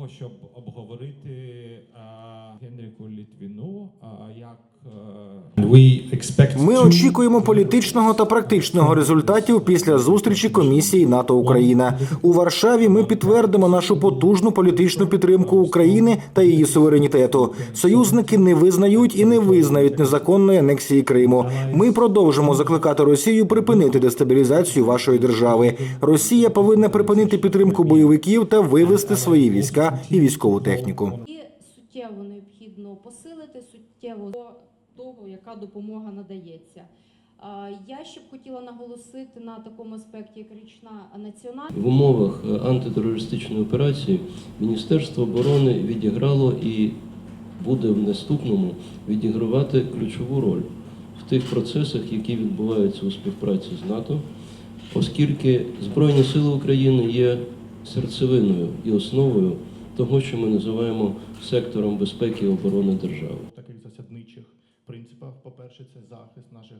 того, щоб обговорити е, Генріку Літвіну, е, як е, Ми очікуємо політичного та практичного результатів після зустрічі комісії НАТО Україна у Варшаві. Ми підтвердимо нашу потужну політичну підтримку України та її суверенітету. Союзники не визнають і не визнають незаконної анексії Криму. Ми продовжимо закликати Росію припинити дестабілізацію вашої держави. Росія повинна припинити підтримку бойовиків та вивести свої війська і військову техніку. І суттєво необхідно посилити суттєво того, яка допомога надається. Я ще б хотіла наголосити на такому аспекті, як річна національна. В умовах е, антитерористичної операції Міністерство оборони відіграло і буде в наступному відігравати ключову роль в тих процесах, які відбуваються у співпраці з НАТО, оскільки Збройні Сили України є серцевиною і основою того, що ми називаємо сектором безпеки і оборони держави. Принципах. По-перше, це захист наших